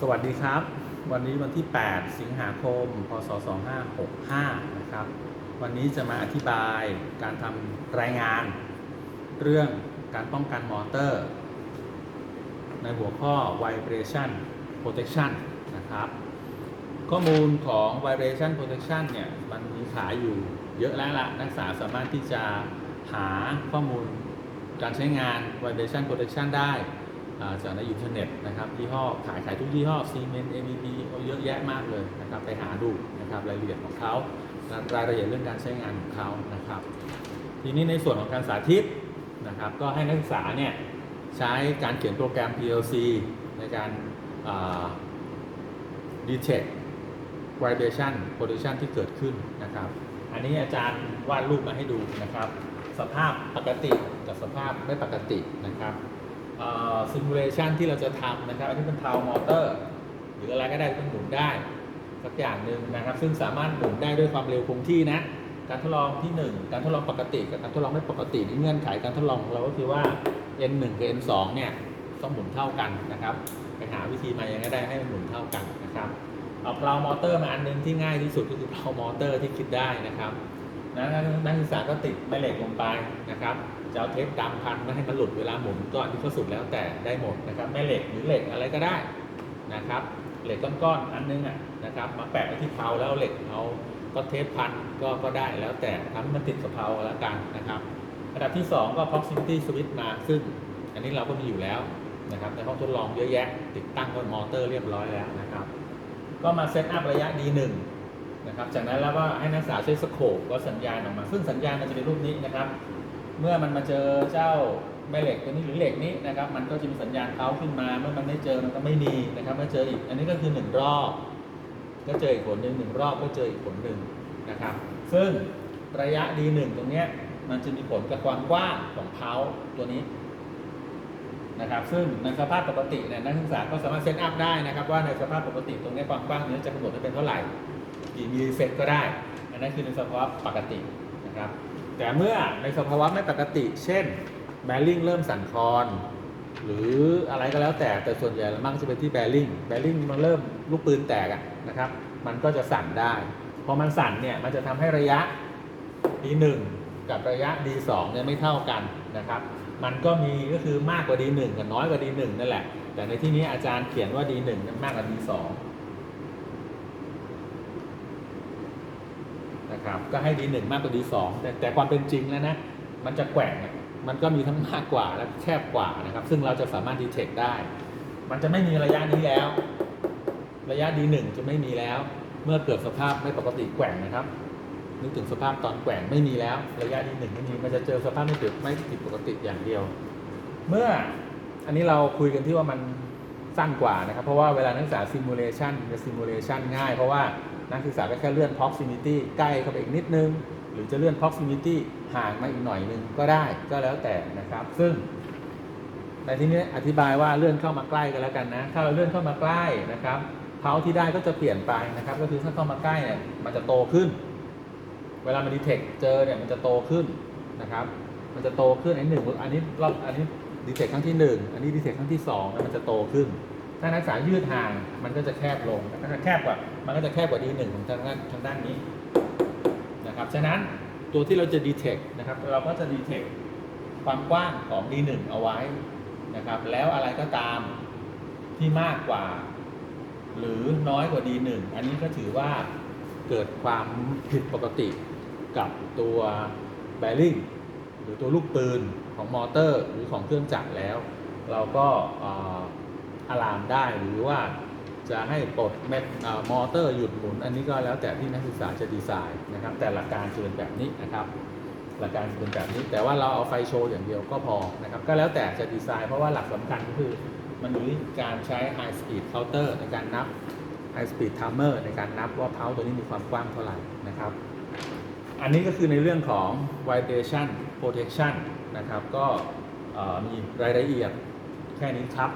สวัสดีครับ วันนี้วันที่ 8 สิงหาคม พศ 2565 นะครับ วันนี้จะมาอธิบายการทำรายงาน เรื่องการป้องกันมอเตอร์ ในหัวข้อ vibration protection นะครับ ข้อมูลของ vibration protection เนี่ย มันมีขายอยู่เยอะแล้วละนักศึกษาสามารถที่จะหาข้อมูลการใช้งาน vibration protection ได้ จากในอินเทอร์เน็ตนะครับยี่ห้อขายขายทุกยี่ห้อ Siemens ABB เอาเยอะแยะมากเลยนะครับไปหาดูนะครับรายละเอียดของเขารายละเอียดเรื่องการใช้งานของเขานะครับ ทีนี้ในส่วนของการสาธิตนะครับ ก็ให้นักศึกษาเนี่ยใช้การเขียนโปรแกรม PLC ในการ detect vibration pollution ที่เกิดขึ้นนะครับ อันนี้อาจารย์วาดรูปมาให้ดูนะครับ สภาพปกติกับสภาพไม่ปกตินะครับ ซิมูเลชันที่เราจะทำนะครับอันนี้เป็นเทามอเตอร์ หรืออะไรก็ได้ที่หมุนได้สักอย่างหนึ่งนะครับ ซึ่งสามารถหมุนได้ด้วยความเร็วคงที่นะ การทดลองที่ 1 การทดลองปกติกับการทดลองไม่ปกตินี่เงื่อนไขการทดลองของเราก็คือว่า n1 กับ n2 เนี่ยต้องหมุนเท่ากันนะครับไปหาวิธีมายังไงก็ได้ให้มันหมุนเท่ากันนะครับเอาเพลามอเตอร์มาอันหนึงที่ง่ายที่สุดก็คือเพลามอเตอร์ที่คิดได้นะครับ นะนักศึกษาก็ติดแม่เหล็กลงไปนะครับจะเอาเทปดำพันไม่ให้มันหลุดเวลาหมุนก็อันที่เขาสุดแล้วแต่ได้หมดนะครับแม่เหล็กหรือเหล็กอะไรก็ได้นะครับเหล็กก้อนๆอันนึงอะนะครับมาแปะไว้ที่เพลาแล้วเหล็กเอาก็เทปพันก็ก็ได้แล้วแต่ทำให้มันติดกับเพลาแล้วกันนะครับอันดับที่สองก็ proximity switch มาซึ่ง อันนี้เราก็มีอยู่แล้วนะครับในห้องทดลองเยอะแยะ ติดตั้งบนมอเตอร์เรียบร้อยแล้วนะครับ ก็มาเซตอัพระยะ D1 นะครับ จากนั้นแล้วก็ให้นักศึกษาใช้สโคปก็สัญญาณออกมา ซึ่งสัญญาณมันจะเป็นรูปนี้นะครับ เมื่อมันมาเจอเจ้าแม่เหล็กตัวนี้หรือเหล็กนี้นะครับ มันก็จะมีสัญญาณเขาขึ้นมา เมื่อมันไม่เจอมันก็ไม่มีนะครับเมื่อเจออีก อันนี้ก็คือหนึ่งรอบ ก็เจออีกผลหนึ่งหนึ่งรอบก็เจออีกผลหนึ่งนะครับ ซึ่งระยะ D1 ตรงเนี้ยมันจะมีผลกับความกว้างของเพาตัวนี้นะครับ ซึ่งในสภาพปกติเนี่ยนักศึกษาก็สามารถเซตอัพได้นะครับ ว่าในสภาพปกติตรงนี้ความกว้างนี้จะกำหนดให้เป็นเท่าไหร่ มิลลิเซนก็ได้ อันนั้นคือในสภาวะปกตินะครับ แต่เมื่อในสภาวะไม่ปกติ เช่นแบริ่งเริ่มสั่นคลอนหรืออะไรก็แล้วแต่แต่ส่วนใหญ่มักจะเป็นที่แบริ่งแบริ่งมันเริ่มลูกปืนแตกนะครับ มันก็จะสั่นได้ พอมันสั่นเนี่ยมันจะทำให้ระยะ D1 กับระยะ D2 เนี่ยไม่เท่ากันนะครับ มันก็มีก็คือมากกว่า D1 กับน้อยกว่า D1 นั่นแหละ แต่ในที่นี้อาจารย์เขียนว่า D1 นั้นมากกว่า D2 นะ ครับ ก็ให้ D1 มากกว่า D2 แต่แต่ความเป็นจริงแล้วนะ มันจะแกว่งมันก็มีทั้งมากกว่าและแคบกว่านะครับ ซึ่งเราจะสามารถดีเทคได้ มันจะไม่มีระยะนี้แล้ว ระยะ D1 จะไม่มีแล้ว เมื่อเกิดสภาพไม่ปกติแกว่งนะครับ นึกถึงสภาพตอนแกว่งไม่มีแล้ว ระยะที่หนึ่งไม่มีมันจะเจอสภาพไม่ผิดไม่ผิดปกติอย่างเดียว เมื่ออันนี้เราคุยกันที่ว่ามัน สั้นกว่านะครับ เพราะว่าเวลานักศึกษาซิมูเลชันจะซิมูเลชันง่าย เพราะว่านักศึกษาก็แค่เลื่อน proximity ใกล้เข้าไปอีกนิดนึง หรือจะเลื่อน proximity ห่างมาอีกหน่อยนึงก็ได้ก็แล้วแต่นะครับ ซึ่งแต่ทีนี้อธิบายว่าเลื่อนเข้ามาใกล้กันแล้วกันนะ ถ้าเราเลื่อนเข้ามาใกล้นะครับเพาที่ได้ก็จะเปลี่ยนไปนะครับ ก็คือถ้าเข้ามาใกล้เนี่ยมันจะโตขึ้น เวลามันดีเทคเจอเนี่ยมันจะโตขึ้นนะครับ มันจะโตขึ้นอันหนึ่งอันนี้รอบอันนี้ ดีเทคครั้งที่หนึ่งอันนี้ดีเทคครั้งที่สองแล้วมันจะโตขึ้น ถ้านักศึกษายืดห่างมันก็จะแคบลงมันก็จะแคบกว่า มันก็จะแคบกว่าดีหนึ่งของทางด้านทางด้านนี้นะครับ ฉะนั้นตัวที่เราจะดีเทคนะครับ เราก็จะดีเทคความกว้างของ D1 เอาไว้นะครับ แล้วอะไรก็ตามที่มากกว่า หรือน้อยกว่า D1 อันนี้ก็ถือว่าเกิดความผิดปกติกับตัวแบริ่ง หรือตัวลูกปืนของมอเตอร์หรือของเครื่องจักรแล้ว เราก็อะลามได้หรือว่าจะให้ปลดเม็ดมอเตอร์หยุดหมุน อันนี้ก็แล้วแต่ที่นักศึกษาจะดีไซน์นะครับ แต่หลักการจะเป็นแบบนี้นะครับ หลักการจะเป็นแบบนี้ แต่ว่าเราเอาไฟโชว์อย่างเดียวก็พอนะครับ ก็แล้วแต่จะดีไซน์เพราะว่าหลักสำคัญก็คือมันอยู่ที่การใช้ High Speed Counter ในการนับ High Speed Timer ในการนับว่าเพาตัวนี้มีความกว้างเท่าไหร่นะครับ อันนี้ก็คือในเรื่องของ Vibration Protection นะครับ ก็มีรายละเอียดแค่นี้ครับ